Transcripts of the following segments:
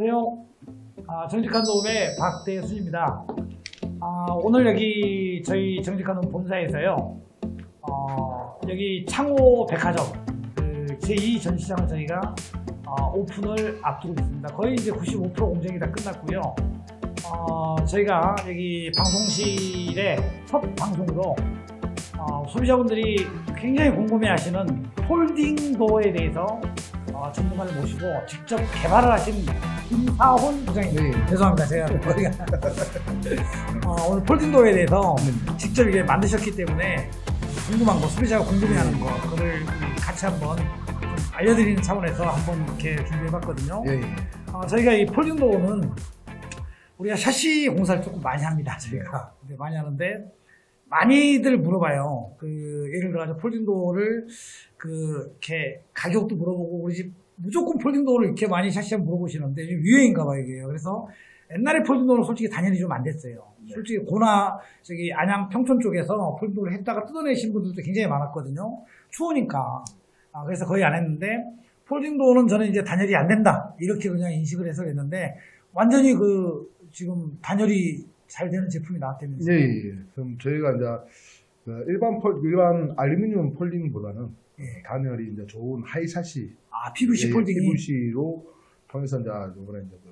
안녕하세요. 아, 정직한 도움의 박대순입니다. 아, 오늘 여기 저희 정직한 도움 본사에서요. 어, 여기 창호 백화점 그 제2 전시장을 저희가 어, 오픈을 앞두고 있습니다. 거의 이제 95% 공정이 다 끝났고요. 어, 저희가 여기 방송실의 첫 방송으로 어, 소비자분들이 굉장히 궁금해하시는 폴딩 도어에 대해서 어, 전문가를 모시고 직접 개발을 하신 김사훈 부장님. 네. 죄송합니다. 제가 머리가. 어, 오늘 폴딩 도어에 대해서 직접 이게 만드셨기 때문에 궁금한 거, 소비자가 궁금해하는 거, 그거를 같이 한번 좀 알려드리는 차원에서 한번 이렇게 준비해봤거든요. 예, 예. 어, 저희가 이 폴딩 도어는 우리가 샤시 공사를 조금 많이 합니다. 저희가 근데 많이 하는데 많이들 물어봐요. 그 예를 들어 폴딩 도어를 그 이렇게 가격도 물어보고 우리 집 무조건 폴딩 도어를 이렇게 많이 샤시하면 물어보시는데 유행인가 봐요 이게요. 그래서 옛날에 폴딩 도어는 솔직히 단연히 좀 안 됐어요. 솔직히 고나 저기 안양 평촌 쪽에서 폴딩 도어를 했다가 뜯어내신 분들도 굉장히 많았거든요. 추우니까. 아, 그래서 거의 안 했는데 폴딩 도어는 저는 이제 단열이 안 된다 이렇게 그냥 인식을 해서 했는데 완전히 그 지금 단열이 잘 되는 제품이 나왔다면서요. 예, 예. 그럼 저희가 이제 그 일반 폴, 일반 알루미늄 폴딩보다는 예. 단열이 이제 좋은 하이샷이 아 PVC 폴딩이 PVC로 통해서 이제 이번에 이제 그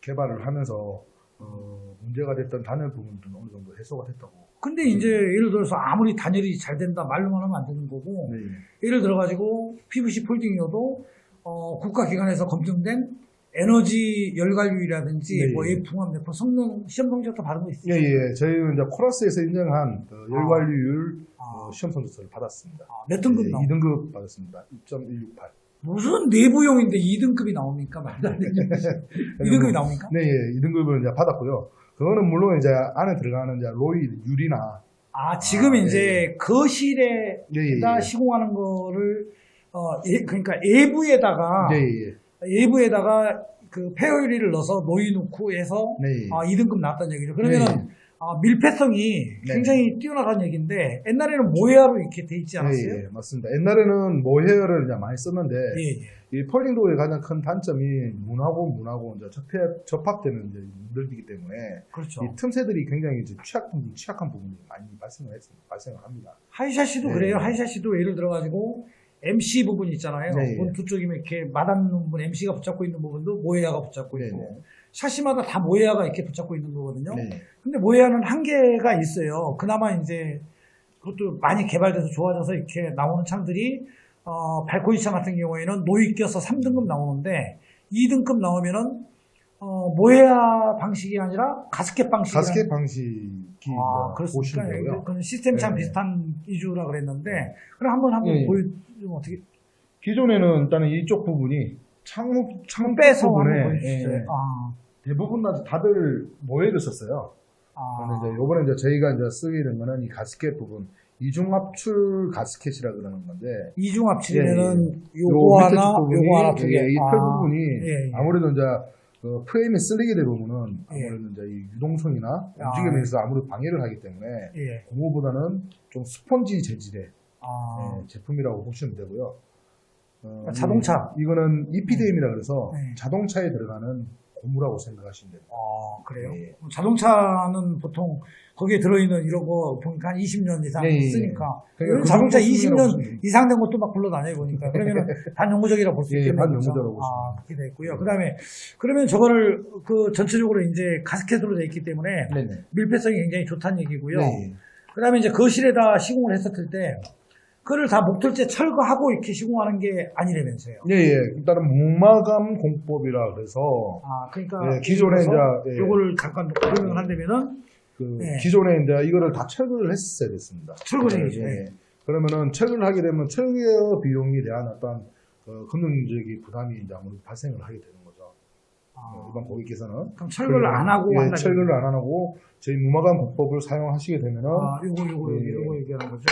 개발을 하면서 어, 문제가 됐던 단열 부분들은 어느 정도 해소가 됐다고. 근데 이제 예를 들어서 아무리 단열이 잘 된다 말로만 하면 안 되는 거고 네, 예. 예를 들어 가지고 PVC 폴딩이어도 어, 국가기관에서 검증된 에너지 열관류라든지 네. 뭐 F1 몇퍼 성능 시험 성적도 받은 거 있어요. 예, 예. 저희는 이제 코러스에서 인정한 그 열관리율 아. 어, 시험 성적서를 받았습니다. 아, 몇 등급 예, 나오? 2등급 받았습니다. 2.168. 무슨 내부용인데 2등급이 나옵니까? 말도 안 되는 2등급이 나옵니까? 네, 예, 2등급을 이제 받았고요. 그거는 물론 이제 안에 들어가는 이제 로이 유리나 아 지금 아, 이제 거실에 예, 예, 다 예. 시공하는 거를 어 예, 그러니까 예부에다가 예, 예. 예부에다가 그 폐허유리를 넣어서 노이 넣고 해서 네. 아 2등급 나왔다는 얘기죠. 그러면은 네. 아, 밀폐성이 네. 굉장히 뛰어나다는 얘기인데 옛날에는 모해화로 이렇게 돼 있지 않았어요? 예, 예, 맞습니다. 옛날에는 모헤어를 이제 많이 썼는데 예, 예. 이 폴딩도의 가장 큰 단점이 문하고 문하고 이제 접합, 접합되는 이제 문들이기 때문에 그렇죠. 이 틈새들이 굉장히 이제 취약 부분, 취약한 부분이 많이 발생을 했습니다. 발생을 합니다. 하이샤시도 네. 그래요. 하이샤시도 예를 들어 가지고 MC 부분 있잖아요. 네, 그건 두 쪽이면 이렇게 맞닿는 부분, MC가 붙잡고 있는 부분도 모해화가 붙잡고 네, 있고 네. 샤시마다 다 모해화가 이렇게 붙잡고 있는 거거든요. 네. 근데 모해화는 한계가 있어요. 그나마 이제 그것도 많이 개발돼서 좋아져서 이렇게 나오는 창들이 어, 발코니 창 같은 경우에는 노이 껴서 3등급 나오는데 2등급 나오면은 어, 모해화 방식이 아니라 가스켓 방식이 가스켓 방식 이 아, 이제 그렇습니까? 보시면 되고요. 그건 시스템 참 네. 비슷한 이주라 그랬는데 그럼 한번 한번 예, 예. 보여주면 어떻게 기존에는 일단은 이쪽 부분이 창호 창 빼서 부분에 보여주시죠. 예, 아, 대부분 다- 다들 모해를 썼어요. 그런데 아, 이제 요번에 이제 저희가 이제 쓰게 된 거는 이 가스켓 부분 이중압출 가스켓이라 그러는 건데 이중 합치면은 요 요거 밑에 하나, 쪽 부분이 요거 하나 두 개. 예, 이털 아, 부분이 예, 예. 아무래도 이제 그 프레임에 쓸리게 되면은 예. 아무래도 이제 이 유동성이나 아, 움직임에 있어서 아무래도 방해를 하기 때문에 예. 고무보다는 좀 스펀지 재질의 아, 예, 제품이라고 보시면 되고요. 어, 그러니까 자동차. 이, 이거는 EPDM이라 그래서 네. 자동차에 들어가는 고무라고 생각하시면 됩니다. 아, 그래요? 예. 자동차는 보통 거기에 들어있는 이런 거 보니까 한 20년 이상 예, 예. 쓰니까 그러니까 그 자동차 정도 수준이라고 20년 보시면 이상 된 것도 막 굴러다녀 보니까 그러면은 반영구적이라고 볼수 예, 있겠네요. 반영구적이라고 그렇죠? 아, 그렇게 돼 있고요. 그 다음에 그러면 저거를 그 전체적으로 이제 가스켓으로 돼 있기 때문에. 밀폐성이 굉장히 좋다는 얘기고요. 네. 그다음에 이제 거실에다 시공을 했었을 때 그걸 다 목틀째 철거하고 이렇게 시공하는 게 아니라면서요. 예, 예. 일단은 무마감 공법이라 그래서 아, 그러니까 예, 기존에 이제, 예. 요거를 잠깐 설명을 한다면은 그 네. 기존에 이제 이거를 다 철거를 했어야 됐습니다. 철거를 예. 예. 그러면은 철거를 하게 되면 철거 비용에 대한 어떤 그 금융적인 부담이 이제 아무래도 발생을 하게 되는 거죠. 아, 어, 일반 고객께서는 그럼 철거를 안 하고 예, 한다. 철거를 안 하고 저희 무마감 공법을 사용하시게 되면은 아, 요거 요거 예. 요거 얘기하는 거죠.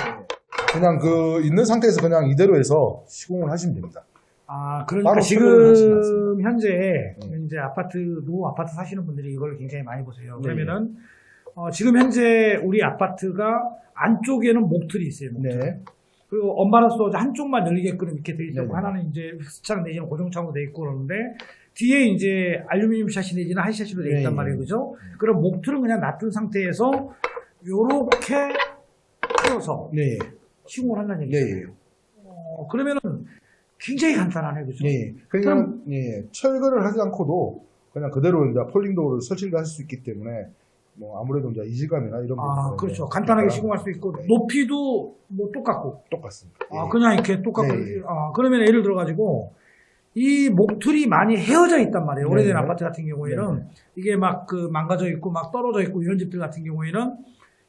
그냥 그 있는 상태에서 그냥 이대로 해서 시공을 하시면 됩니다. 아, 그러니까 바로 지금 현재 네. 이제 아파트 노후 아파트 사시는 분들이 이걸 굉장히 많이 보세요. 네. 그러면은 어, 지금 현재 우리 아파트가 안쪽에는 목틀이 있어요. 목틀. 네. 그리고 엄마로서 한쪽만 열리게끔 이렇게 돼 있고 네네. 하나는 이제 흑스창 내지는 고정창으로 돼 있고 그러는데 뒤에 이제 알루미늄 샤시 내지는 하이 샤시로 되어 있단 네. 말이에요. 그죠? 그럼 목틀은 그냥 놔둔 상태에서 요렇게 풀어서 네. 시공을 한다는 네. 얘기예요. 어, 그러면은 굉장히 간단하네. 그죠? 네. 그러니까 예, 철거를 하지 않고도 그냥 그대로 이제 폴딩도어를 설치를 할 수 있기 때문에 뭐 아무래도 이제 이질감이나 이런 아, 부분들은 그렇죠. 네, 간단하게 시공할 수 있고 네. 높이도 뭐 똑같고 똑같습니다. 아, 예. 그냥 이렇게 똑같고, 네. 아, 그러면 예를 들어가지고, 이 목틀이 많이 헤어져 있단 말이에요. 네. 오래된 아파트 같은 경우에는. 네. 이게 막 그 망가져 있고, 막 떨어져 있고, 이런 집들 같은 경우에는,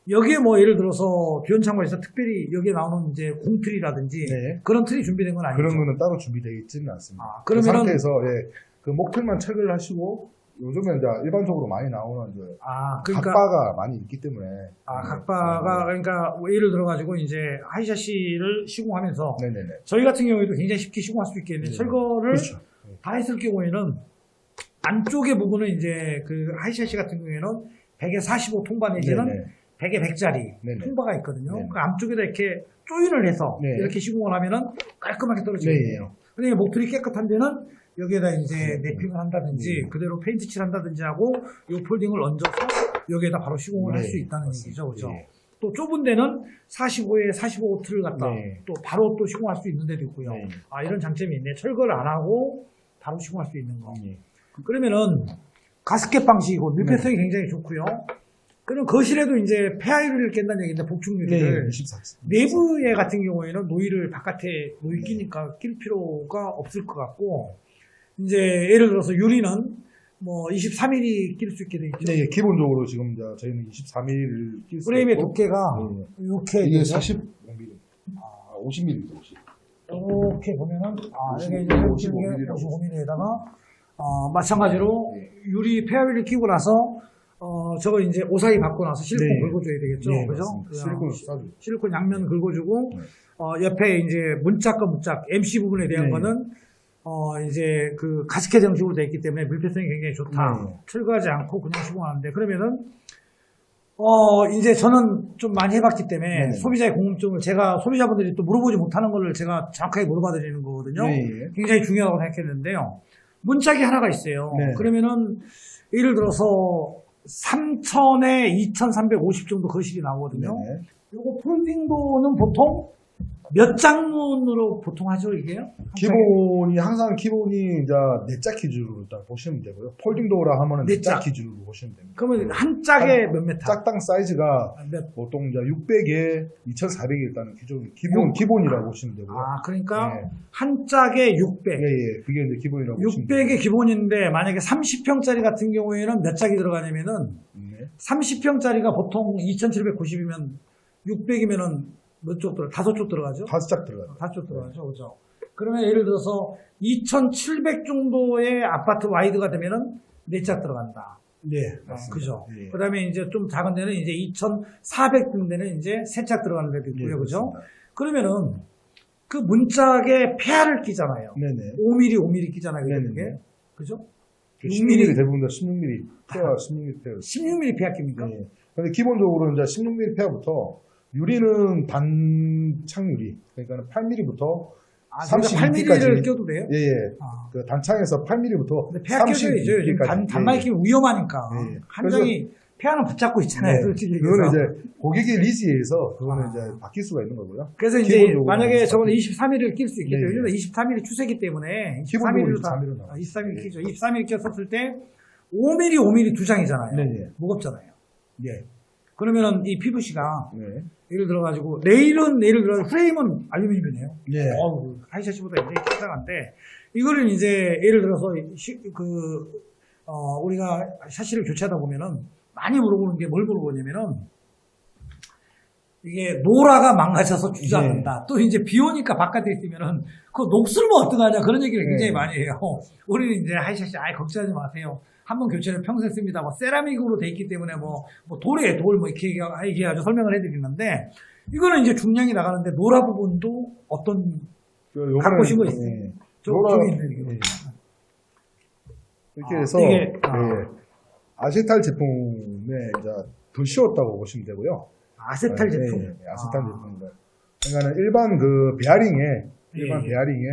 여기에 뭐 예를 들어서 비원창고에서 특별히 여기에 나오는 이제 공틀이라든지, 네. 그런 틀이 준비된 건 아니죠. 그런 거는 따로 준비되어 있지는 않습니다. 아, 그 그러면은, 상태에서 예, 그 목틀만 체크를 하시고 요즘에 이제 일반적으로 많이 나오는 이제 아, 그러니까, 각바가 많이 있기 때문에 아, 네. 각바가, 그러니까 예를 들어 가지고 이제 하이샤시를 시공하면서, 네네네. 저희 같은 경우에도 굉장히 쉽게 시공할 수 있겠는데, 네. 철거를 그렇죠. 다 했을 경우에는 안쪽의 부분은 이제 그 하이샤시 같은 경우에는 100에 45 통과 내지는 네네. 100에 100짜리 네네. 통과가 있거든요. 네네. 그 앞쪽에다 이렇게 조인을 해서 네. 이렇게 시공을 하면은 깔끔하게 떨어지거든요. 네. 근데 목줄이 깨끗한 데는 여기에다 이제 네. 랩핑을 한다든지 네. 그대로 페인트 칠 한다든지 하고 요 폴딩을 얹어서 여기에다 바로 시공을 할 네. 수 있다는. 얘기죠. 그죠? 네. 또 좁은 데는 45에 45 틀을 갖다 네. 또 바로 또 시공할 수 있는 데도 있고요. 네. 아, 이런 장점이 있네. 철거를 안 하고 바로 시공할 수 있는 거. 예. 그러면은 가스켓 방식이고 밀폐성이 굉장히 좋고요. 그럼 거실에도 이제 폐하유를 깬다는 얘기인데 복층 네. 유리를 24. 내부에 같은 경우에는 노이를 바깥에 노이 끼니까 낄 필요가 없을 것 같고 이제 예를 들어서 유리는 뭐 23mm 낄 수 있게 돼 있죠. 네, 기본적으로 지금 이제 저희는 23mm를 낄수 프레임의 두께가 네. 이렇게 이게 되죠. 45mm. 아, 50mm. 50. 이렇게 보면은 아, 이게 55 이제 55mm 라고. 55mm에다가 어, 마찬가지로 네. 유리 폐하유를 끼고 나서 어, 저거 이제 오사이 받고 나서 실리콘 네. 긁어줘야 되겠죠. 네, 그죠? 맞습니다. 그, 실리콘 어, 싸죠. 실리콘 양면 긁어주고 네. 어, 옆에 이제 문짝과 문짝 MC 부분에 대한 네. 거는 어, 이제 그 가스켓 형식으로 되어 있기 때문에 밀폐성이 굉장히 좋다. 네. 철거하지 않고 그냥 시공하는데 그러면은 어, 이제 저는 좀 많이 해봤기 때문에 네. 소비자의 궁금증을 제가 소비자분들이 또 물어보지 못하는 거를 제가 정확하게 물어봐 드리는 거거든요. 네. 굉장히 중요하다고 생각했는데요. 문짝이 하나가 있어요. 네. 그러면은 예를 들어서 3,000에 2,350 정도 거실이 나오거든요. 네. 요거 폴딩도는 보통 몇 장문으로 보통 하죠, 이게요? 기본이 항상 기본이 이제 네짝 기준으로 딱 보시면 되고요. 폴딩 도어라 하면은 네 네짝 짝. 기준으로 보시면 됩니다. 그러면 한 짝에 몇 메타? 짝당 사이즈가 아, 몇, 보통 이제 600에 2,400이 일단은 기존 기본 기본이라고 보시면 되고요. 아, 그러니까 네. 한 짝에 600. 예, 예. 그게 이제 기본이라고 보시면 600이 기본인데 만약에 30평짜리 같은 경우에는 몇 짝이 들어가냐면은 네. 30평짜리가 보통 2,790이면 600이면은 몇 쪽 들어? 다섯 쪽 들어가죠? 다섯 짝 들어가요. 다섯 쪽 들어가죠, 그죠? 그러면 예를 들어서 2,700 정도의 아파트 와이드가 되면은 네짝 들어간다. 네, 어, 맞습니다. 그죠? 예. 그 다음에 이제 좀 작은 데는 이제 2,400 정도는 이제 세짝 들어가는 데도 있고요, 예, 그죠? 그렇습니다. 그러면은 그 문짝에 폐하를 끼잖아요. 네네. 5mm, 5mm 끼잖아요, 그게. 네네네. 그게. 그죠? 16mm 대부분 다 16mm 페어 16mm 페어. 16mm 폐하 끼입니까? 네. 근데 기본적으로 이제 16mm 페어부터 유리는 단창 유리 그러니까 8mm부터 아, 32 8mm를 까지. 껴도 돼요? 예, 예. 아. 그 단창에서 8mm부터 근데 폐하 껴줘야죠. 요즘 단, 단말 끼면 위험하니까. 예. 한 장이 폐하는 붙잡고 있잖아요. 네. 솔직히 그거는 얘기해서. 이제 고객의 리즈에 의해서 그거는 아. 이제 바뀔 수가 있는 거고요. 그래서 이제 기본적으로 만약에 저번에 바뀌- 23mm를 낄수 있겠죠. 네. 요즘에 23mm 추세기 때문에 기본적으로 23mm로 다 23mm 로 나와요. 23mm 네. 끼죠. 23mm 꼈었을 때 5mm, 5mm 두 장이잖아요. 네, 네. 무겁잖아요. 예. 그러면은 이 PVC가 네. 예를 들어가지고 레일은 예를 들어 프레임은 알루미늄이네요. 네. 어우, 하이샤시보다 굉장히 특상한데 이거를 이제 예를 들어서 시- 그 어, 우리가 샤시를 교체하다 보면은 많이 물어보는 게 뭘 물어보냐면은 이게 노라가 망가져서 주저앉는다. 또 이제 비 오니까 바깥에 있으면은 그 녹슬면 어떡하냐 그런 얘기를 굉장히 네. 많이 해요. 우리는 이제 하이샤시 아예 걱정하지 마세요. 한 번 교체를 평생 씁니다. 뭐 세라믹으로 돼 있기 때문에 뭐, 뭐 돌에 돌 뭐 이렇게 얘기- 얘기해가지고 설명을 해드리는데 이거는 이제 중량이 나가는데 노라 부분도 어떤 갖고 오신 거 있어요? 예. 저, 노라- 저기 있네 이게. 예. 이렇게 아, 해서 이게- 아. 예. 아세탈 제품에 이제 더 쉬웠다고 보시면 되고요. 아세탈 예, 제품. 예, 아세탈 아. 제품입니다. 그러니까 일반 그 베어링에 일반 예. 베어링에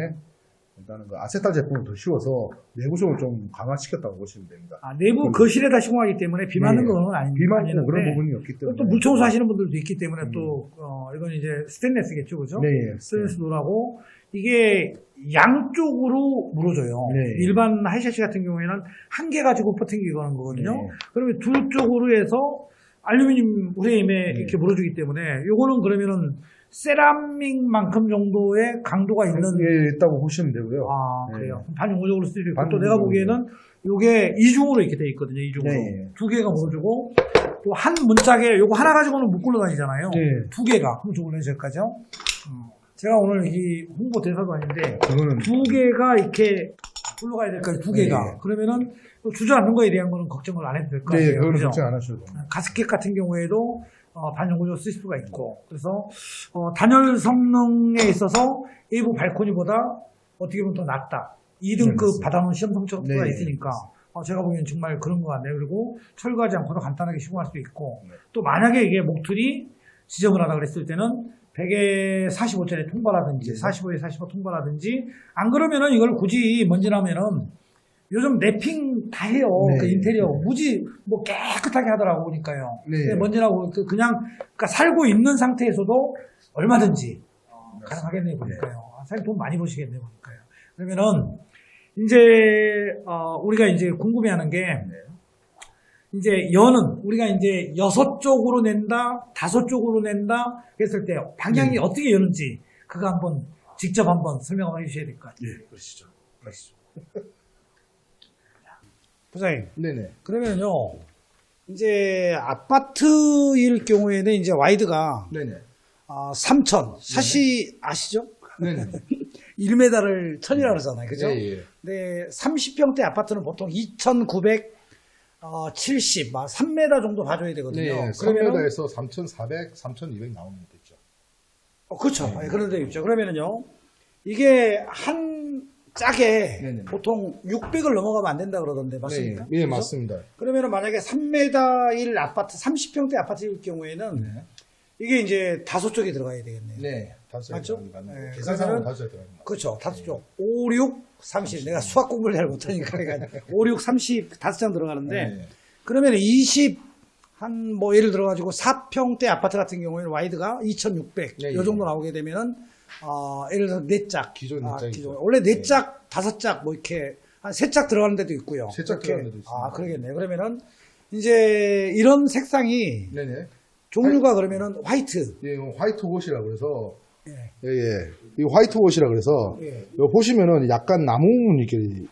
일단은 그 아세탈 제품을 더 씌워서 내구성을 좀 강화시켰다고 보시면 됩니다. 아, 내부 거실에다 시공하기 때문에 비 맞는 네. 건 아니, 비 아니는데 그런 부분이 없기 때문에 또 물청소 하시는 분들도 있기 때문에 음. 또 어, 이건 이제 스테인레스겠죠, 그죠? 네, 예. 스테인레스 노라고 이게 양쪽으로 물어줘요. 네. 일반 하이샤시 같은 경우에는 한 개 가지고 버팅기고 하는 거거든요. 네. 그러면 두 쪽으로 해서 알루미늄 프레임에 네. 이렇게 물어주기 때문에 요거는 그러면은 세라믹만큼 정도의 강도가 있는 예, 있다고 보시면 되고요. 아 네. 그래요. 반영구적으로 쓸 수 있고 또. 내가 보기에는 요게 이중으로 이렇게 돼 있거든요. 이중으로 네. 두 개가 물어주고 또 한 문짝에 요거 하나 가지고는 못 굴러 다니잖아요. 네. 두 개가 그럼 저걸로 해서까지요. 음. 제가 오늘 이 홍보 대사도 아닌데 두 개가 이렇게 굴러가야 될 거예요. 두 개가 네. 그러면은 또 주저앉는 거에 대한 거는 걱정을 안 해도 될 거 아니에요. 네, 그거는 그죠? 걱정 안 하셔도 됩니다. 가스켓 같은 경우에도 어, 반영구조 쓸 수가 있고 그래서 어, 단열 성능에 있어서 일부 발코니보다 어떻게 보면 더 낫다. 2등급 네. 받아놓은 시험 성적표가 네, 있으니까 어, 제가 보기엔 정말 그런 것 같네요. 그리고 철거하지 않고도 간단하게 시공할 수 있고 네. 또 만약에 이게 목틀이 지정을 하다 그랬을 때는 100에 45짜리 통과라든지 네. 45에 45 통과라든지 안 그러면은 이걸 굳이 먼지 나면은 요즘 랩핑 다 해요. 네. 그 인테리어 무지 뭐 깨끗하게 하더라고 보니까요. 네. 근데 먼지나고 그- 그냥 그러니까 살고 있는 상태에서도 얼마든지 어, 가능하겠네요 보니까요. 아, 사실 돈 많이 버시겠네요 보니까요. 그러면은 이제 어, 우리가 이제 궁금해하는 게 이제 연은 우리가 이제 여섯 쪽으로 낸다, 다섯 쪽으로 낸다 했을 때 방향이 네. 어떻게 여는지 그거 한번 직접 한번 설명 한번 해주셔야 될 것 같아요. 예, 그러시죠. 가시죠. 부장님. 네네. 그러면요, 이제 아파트일 경우에는 이제 와이드가 네네. 아, 3천. 샷이 아시죠? 네네. 1m를 1000이라고 그러잖아요. 그죠? 예, 예. 네, 30평대 아파트는 보통 2,970, 막 3m 정도 봐줘야 되거든요. 네, 그러면은 3m에서 3,400, 3,200 나오는 데 있죠. 어, 그렇죠. 네. 예, 그런 데 있죠. 그러면은요, 이게 한 짝에 네네. 보통 600을 넘어가면 안 된다 그러던데, 맞습니까? 네, 예, 그죠? 맞습니다. 그러면은 만약에 3m일 아파트, 30평대 아파트일 경우에는 네. 이게 이제 다섯 쪽이 들어가야 되겠네요. 네, 다섯 맞죠? 네, 계산상으로 다섯 들어갑니다. 그렇죠. 다섯 쪽. 5, 6, 30. 내가 수학 공부를 잘 못하니까. 그러니까 5, 6, 30 다섯 장 들어가는데 네. 그러면 20, 한 뭐 예를 들어 가지고 4평대 아파트 같은 경우에는 와이드가 2,600. 네, 이 예. 정도 나오게 되면은 어, 예를 들어서 네 짝. 기존 네 아, 짝이죠. 기존. 원래 네 네. 짝, 다섯 짝 뭐 이렇게 한 세 짝 들어가는 데도 있고요. 세짝. 들어가는 데도 있습니다. 아, 그러겠네. 그러면은 이제 이런 색상이 네네. 종류가 그러면은 화이트. 예, 화이트 옷이라 그래서 예. 예, 예. 이 화이트 옷이라 그래서 예. 이거 보시면은 약간 나무 이렇게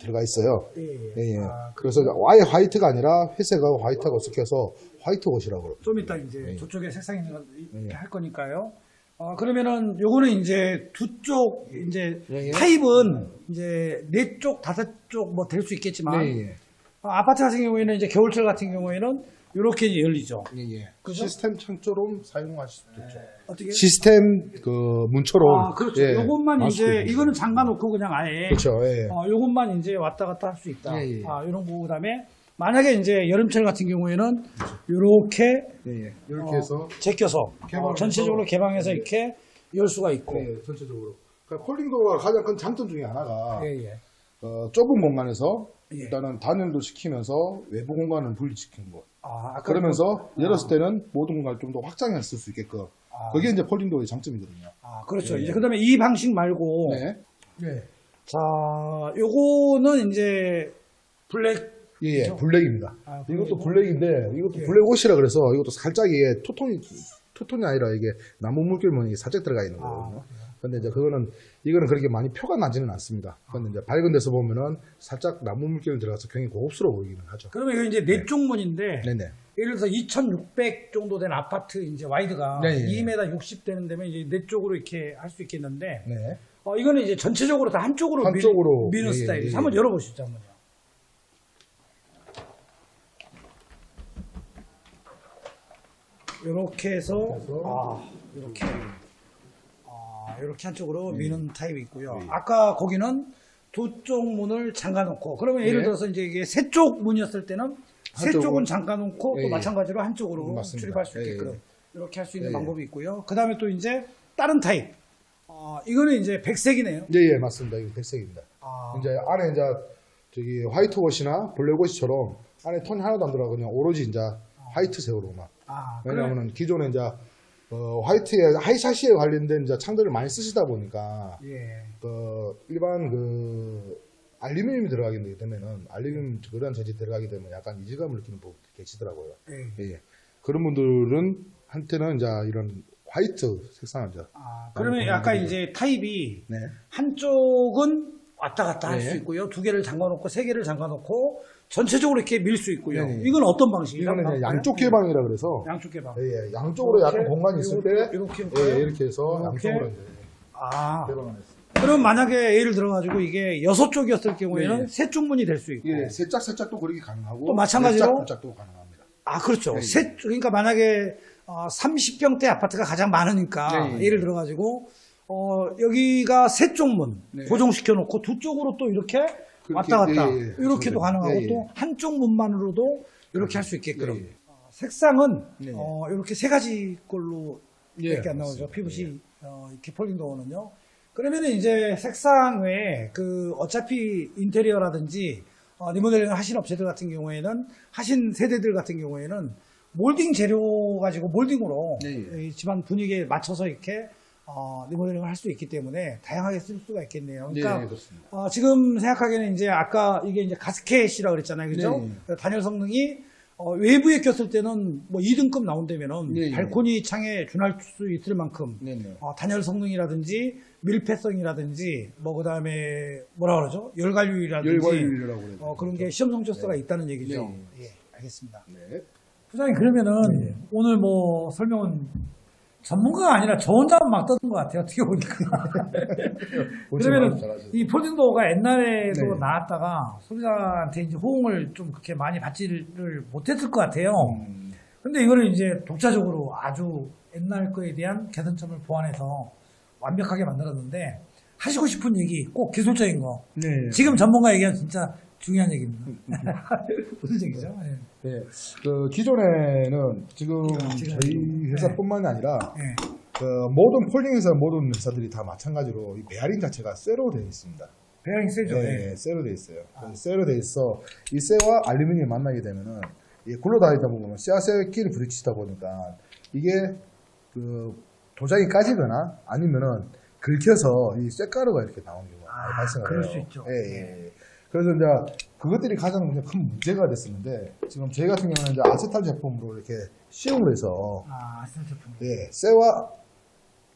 들어가 있어요. 예, 예, 예. 아, 그래서 아예 화이트가 아니라 회색하고 화이트하고 섞여서 화이트 옷이라고. 좀 이따 이제 네. 저쪽에 색상이 있는 거 이렇게 네. 할 거니까요. 어, 그러면은 요거는 이제 두 쪽 이제 네, 예. 타입은 이제 네 쪽, 다섯 쪽 뭐 될 수 있겠지만 네, 예. 어, 아파트 같은 경우에는 이제 겨울철 같은 경우에는 이렇게 열리죠. 예, 예. 그죠? 시스템 창조로 사용하실 수도 있죠. 어떻게? 시스템 그 문처럼 아, 그렇죠. 예, 요것만 할 수도 이제. 이거는 잠가 놓고 그냥 아예 그렇죠. 예. 어, 요것만 이제 왔다 갔다 할 수 있다. 예, 예. 아, 요런 거 그다음에 만약에 이제 여름철 같은 경우에는 요렇게 예, 예. 이렇게 어, 해서 제껴서 개방해서- 어, 전체적으로 개방해서 이렇게 열 수가 있고. 예, 전체적으로. 그러니까 콜링도어가 가장 큰 장점 중에 하나가 예, 예. 어, 좁은 공간에서 예. 일단은 단열도 시키면서 외부 공간을 분리시키는 거. 아, 그러면서 그- 열었을 때는 모든 공간을 좀 더 확장해서 쓸 수 있게끔. 아, 그게 이제 폴딩도어의 장점이거든요. 아, 그렇죠. 예, 이제 예. 그 다음에 이 방식 말고 네. 네. 자, 요거는 이제 블랙 예, 예? 블랙입니다. 아, 이것도. 블랙인데, 이것도 예. 블랙 옷이라 그래서 이것도 살짝 이게 투톤이, 투톤이 아니라 이게 나무 물결 무늬가 살짝 들어가 있는 거거든요. 근데 이제 그거는, 이거는 그렇게 많이 표가 나지는 않습니다. 근데 이제 밝은 데서 보면은 살짝 나무 물결이 들어가서 굉장히 고급스러워 보이기는 하죠. 그러면 이거 이제 네쪽 문인데 네 네. 예를 들어서 2,600 정도 된 아파트 이제 와이드가 네, 예. 2m 60 되는 데면 이제 네 쪽으로 이렇게 할 수 있겠는데 네. 어, 이거는 이제 전체적으로 다 한쪽으로 한쪽으로. 미, 는 예, 예, 스타일이죠. 예, 한번 예. 열어보시죠, 한번 이렇게 해서 아 이렇게 아 이렇게 한쪽으로 네. 미는 타입이 있고요. 네. 아까 거기는 두 쪽 문을 잠가 놓고 그러면 예를 네. 들어서 이제 이게 세 쪽 문이었을 때는 세 한쪽은- 쪽은 잠가 놓고 예, 또 예. 마찬가지로 한쪽으로 맞습니다. 출입할 수 예, 있게끔 예. 이렇게 할 수 있는 예, 예. 방법이 있고요. 그 다음에 또 이제 다른 타입 아, 이거는 이제 백색이네요. 예, 예, 맞습니다. 이거 백색입니다. 아, 이제 안에 이제 저기 화이트워시나 블랙워시처럼 안에 톤이 하나도 안 들어가 그냥 오로지 이제 화이트색으로만. 아. 왜냐하면 기존에 이제 어, 화이트에 하이샤시에 관련된 이제 창들을 많이 쓰시다 보니까 예. 그 일반 그 알루미늄이 들어가게 되면은 알루미늄 그런 재질 들어가게 되면 약간 이질감을 느끼는 분들 계시더라고요. 예. 예, 예. 그런 분들은 한테는 이제 이런 화이트 색상을 이제 아, 그러면 약간. 이제 타입이 네. 한쪽은 왔다 갔다 할 네. 수 있고요. 두 개를 잠가놓고 세 개를 잠가놓고 전체적으로 이렇게 밀 수 있고요. 네, 네. 이건 어떤 방식이죠? 이거는 이제 양쪽 개방이라 그래서 양쪽 개방. 예, 예. 양쪽으로 약간 이렇게, 공간이 있을 때 이렇게, 이렇게 예, 이렇게 해서 이렇게. 양쪽으로 이제 아, 개방을 했어요. 그럼 만약에 예를 들어가지고 이게 여섯 쪽이었을 경우에는 네, 네. 세 쪽문이 될 수 있고. 예, 세짝 세짝도 그리기 가능하고 또 마찬가지로? 짝짝도 가능합니다. 아, 그렇죠. 네, 네. 세, 그러니까 만약에 어, 30평대 아파트가 가장 많으니까 네, 네. 예를 들어가지고 어, 여기가 세 쪽문 네. 고정시켜 놓고 두 쪽으로 또 이렇게 그렇게, 왔다 갔다 예, 예. 이렇게도 맞습니다. 가능하고 예, 예. 또 한쪽 문만으로도 이렇게 할 수 있게끔 예, 예. 어, 색상은 네. 어, 이렇게 세 가지 걸로 예, 이렇게 안 나오죠. 맞습니다. PVC 어, 폴딩 도어는요. 그러면은 이제 색상 외에 그 어차피 인테리어라든지 어, 리모델링을 하신 업체들 같은 경우에는 하신 세대들 같은 경우에는 몰딩 재료 가지고 몰딩으로 예, 이 집안 분위기에 맞춰서 이렇게 어, 리모델링을 할 수 있기 때문에 다양하게 쓸 수가 있겠네요. 그러니까 예, 그렇습니다. 어, 지금 생각하기에는 이제 아까 이게 이제 가스켓이라고 그랬잖아요. 그죠? 네. 그 단열 성능이 어, 외부에 꼈을 때는 뭐 2등급 나온다면은 네, 네. 발코니 창에 준할 수 있을 만큼 네, 네. 어, 단열 성능이라든지 밀폐성이라든지 뭐 그다음에 뭐라 그러죠? 열관류라든지 열관율이라고 그래요. 어, 그런 게 시험 성적서가 있다는 얘기죠. 네. 예, 알겠습니다. 네. 부장님 그러면은 네. 오늘 뭐 설명은 전문가가 아니라 저 혼자만 막 떠든 것 같아요. 어떻게 보니까. 잘하죠. 이 폴딩도어가 옛날에도 네. 나왔다가 소비자한테 이제 호응을 좀 그렇게 많이 받지를 못했을 것 같아요. 음, 근데 이거를 이제 독자적으로 아주 옛날 거에 대한 개선점을 보완해서 완벽하게 만들었는데 하시고 싶은 얘기 꼭 기술적인 거 네. 지금 전문가 얘기하면 진짜 중요한 얘기입니다. 무슨 얘기죠? 예. 네. 그 기존에는 지금 저희 회사뿐만이 아니라 예. 그 모든 폴딩 회사 모든 회사들이 다 마찬가지로 이 베어링 자체가 쇠로 되어 있습니다. 베어링 세죠. 예. 네, 쇠로 되어 있어요. 그래서 쇠로 되어 있어 이 쇠와 알루미늄이 만나게 되면은 이 굴러다니다 보면 쇠와 쇠끼리 부딪히다 보니까 이게 그 도장이 까지거나 아니면은 긁혀서 이 쇠가루가 이렇게 나오는 경우가 아, 발생을 그럴. 수 있죠. 예, 예, 예. 그래서 이제 그것들이 가장 이제 큰 문제가 됐었는데 지금 저희 같은 경우는 이제 아세탈 제품으로 이렇게 시음을 해서 아, 아시는 제품. 예, 쇠와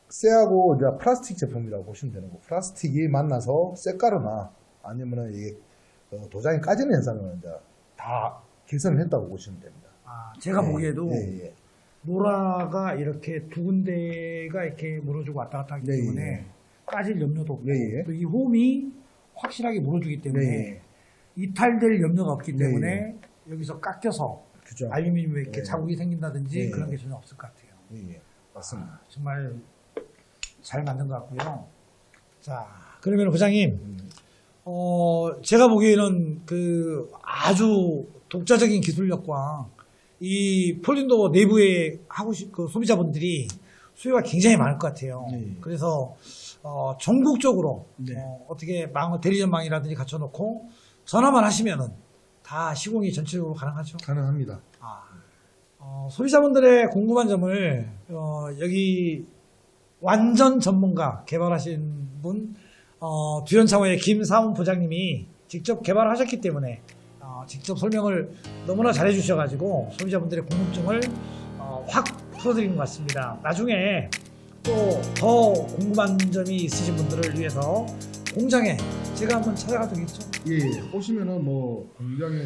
쇠하고 이제 플라스틱 제품이라고 보시면 되는 거. 플라스틱이 만나서 쇠가루나 아니면은 이게 어, 도장이 까지는 현상을 이제 다 개선을 했다고 보시면 됩니다. 아, 제가 예, 보기에도 예, 예. 노라가 이렇게 두 군데가 이렇게 물어주고 왔다 갔다 하기 네, 때문에 예. 까질 염려도 없고 네, 예. 또이 홈이 확실하게 물어주기 때문에 네, 이탈될 염려가 없기 네, 때문에 여기서 깎여서 그죠. 알루미늄에 이렇게 네. 자국이 생긴다든지 네. 그런 게 전혀 없을 것 같아요. 예, 예. 맞습니다. 정말 잘 만든 것 같고요. 자, 그러면 부장님, 음. 어, 제가 보기에는 그 아주 독자적인 기술력과 이 폴린도 내부에 하고 싶, 그 소비자분들이 수요가 굉장히 많을 것 같아요. 네. 그래서 어, 전국적으로 네. 어, 떻게 망, 대리점망이라든지 갖춰놓고 전화만 하시면은 다 시공이 전체적으로 가능하죠. 가능합니다. 아, 어, 소비자분들의 궁금한 점을 어, 여기 완전 전문가 개발하신 분 어, 두현창호의 김사훈 부장님이 직접 개발하셨기 때문에 어, 직접 설명을 너무나 잘해 주셔가지고 소비자분들의 궁금증을 어, 확 풀어드린 것 같습니다. 나중에 또 더 궁금한 점이 있으신 분들을 위해서 공장에 제가 한번 찾아가도 되겠죠? 예, 예. 오시면은 뭐 공장에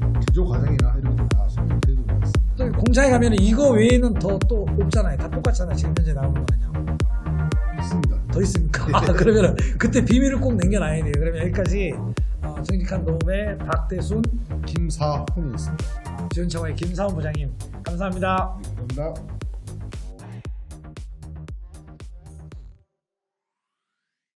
뭐 제조 과정이나 이런 거다 설명드리도록 하겠습니다. 또 공장에 가면 이거 외에는 더 또 없잖아요. 다 똑같잖아요. 지금 현재 나오는 거는요. 있습니다. 더 있습니까? 아, 그러면 그때 비밀을 꼭 남겨놔야 돼요. 그러면 여기까지 어, 정직한 도움의 박대순, 김사훈이 있습니다. 지원창호의 김사원 부장님 감사합니다. 감사합니다.